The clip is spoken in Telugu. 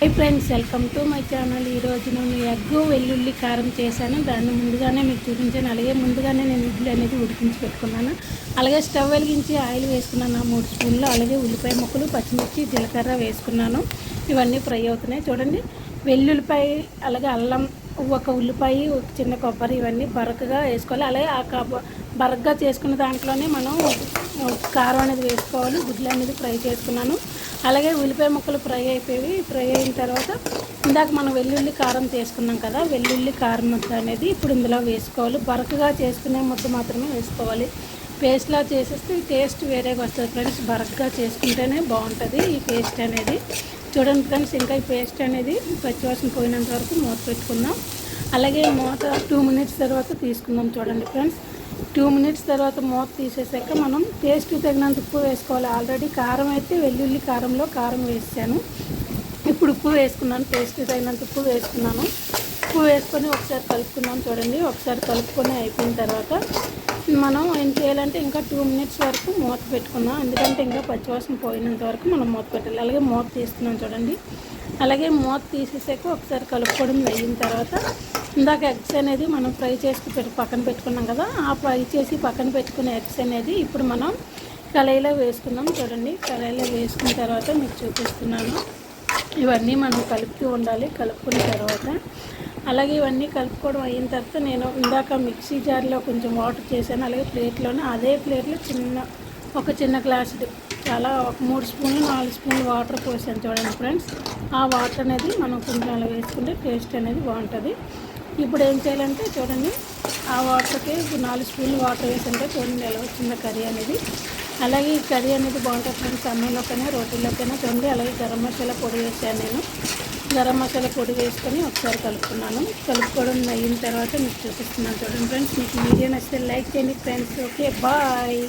Hi friends welcome to my channel. ఈరోజు నేను ఎగ్ వెల్లుల్లి కారం చేశాను. దాన్ని ముందుగానే మీకు చూపించాను. అలాగే ముందుగానే నేను ఇడ్లీ అనేది ఉడికించి పెట్టుకున్నాను. అలాగే స్టవ్ వెలిగించి ఆయిల్ వేసుకున్నాను. మూడు స్పూన్లు అలాగే ఉల్లిపాయ ముక్కలు పచ్చిమిర్చి జీలకర్ర వేసుకున్నాను. ఇవన్నీ ఫ్రై అవుతున్నాయి. చూడండి వెల్లుల్లిపాయ అలాగే అల్లం ఒక ఉల్లిపాయ ఒక చిన్న కొబ్బరి ఇవన్నీ బరకగా వేసుకోవాలి. అలాగే ఆ కబ బరకగా చేసుకున్న దాంట్లోనే మనం కారం అనేది వేసుకోవాలి. గుడ్లు అనేది ఫ్రై చేసుకున్నాను. అలాగే ఉల్లిపాయ ముక్కలు ఫ్రై అయిపోయి ఫ్రై అయిన తర్వాత ఇందాక మనం వెల్లుల్లి కారం చేసుకున్నాం కదా వెల్లుల్లి కారం ముద్ద అనేది ఇప్పుడు ఇందులో వేసుకోవాలి. బరకగా చేసుకునే ముద్ద మాత్రమే వేసుకోవాలి. పేస్ట్లా చేసేస్తే టేస్ట్ వేరేగా వస్తుంది ఫ్రెండ్స్. బరకగా చేసుకుంటేనే బాగుంటుంది ఈ పేస్ట్ అనేది. చూడండి ఫ్రెండ్స్ ఇంకా ఈ పేస్ట్ అనేది పచ్చివాసన పోయినంత వరకు మూత పెట్టుకుందాం. అలాగే మూత టూ మినిట్స్ తర్వాత తీసుకుందాం చూడండి ఫ్రెండ్స్. టూ మినిట్స్ తర్వాత మూత తీసేసాక మనం టేస్ట్ తగినంత ఉప్పు వేసుకోవాలి. ఆల్రెడీ కారం అయితే వెల్లుల్లి కారంలో కారం వేసాను. ఇప్పుడు ఉప్పు వేసుకున్నాను. టేస్ట్ తగినంత ఉప్పు వేసుకున్నాను. ఉప్పు వేసుకొని ఒకసారి కలుపుకున్నాను చూడండి. ఒకసారి కలుపుకొని అయిపోయిన తర్వాత మనం ఏం చేయాలంటే ఇంకా టూ మినిట్స్ వరకు మూత పెట్టుకున్నాం ఎందుకంటే ఇంకా పచ్చివాసన పోయినంత వరకు మనం మూత పెట్టాలి. అలాగే మూత తీస్తున్నాం చూడండి. అలాగే మూత తీసేసాక ఒకసారి కలుపుకోవడం అయిన తర్వాత ఇందాక ఎగ్స్ అనేది మనం ఫ్రై చేసి పెట్టు పక్కన పెట్టుకున్నాం కదా ఆ ఫ్రై చేసి పక్కన పెట్టుకునే ఎగ్స్ అనేది ఇప్పుడు మనం కళాయిలో వేసుకుందాం చూడండి. కళాయిలో వేసుకున్న తర్వాత మీకు చూపిస్తున్నాను. ఇవన్నీ మనం కలుపుతూ ఉండాలి కలుపుకున్న తర్వాత. అలాగే ఇవన్నీ కలుపుకోవడం అయిన తర్వాత నేను ఇందాక మిక్సీ జార్లో కొంచెం వాటర్ చేశాను. అలాగే ప్లేట్లోనే అదే ప్లేట్లో చిన్న ఒక చిన్న గ్లాసు చాలా ఒక మూడు స్పూన్లు నాలుగు స్పూన్లు వాటర్ పోసాను చూడండి ఫ్రెండ్స్. ఆ వాటర్ అనేది మనం కొంచెం అలా వేసుకుంటే టేస్ట్ అనేది బాగుంటుంది. ఇప్పుడు ఏం చేయాలంటే చూడండి ఆ వాటర్కి ఇప్పుడు నాలుగు స్పూన్లు వాటర్ వేసుకుంటే చూడండి ఎలా వచ్చింది కర్రీ అనేది. అలాగే ఈ కర్రీ అనేది బాగుంటుంది ఫ్రెండ్స్ అన్నంలోకైనా రోటీలోకైనా చూడండి అలాగే గరం మసాలా పొడి వేసాను నేను. గరం మసాలా పొడి వేసుకొని ఒకసారి కలుపుకున్నాను. కలుపుకోవడం అయిన తర్వాత మీకు చూపిస్తున్నాను చూడండి ఫ్రెండ్స్ మీకు వీడియో నచ్చితే లైక్ చేయండి ఫ్రెండ్స్. Okay bye.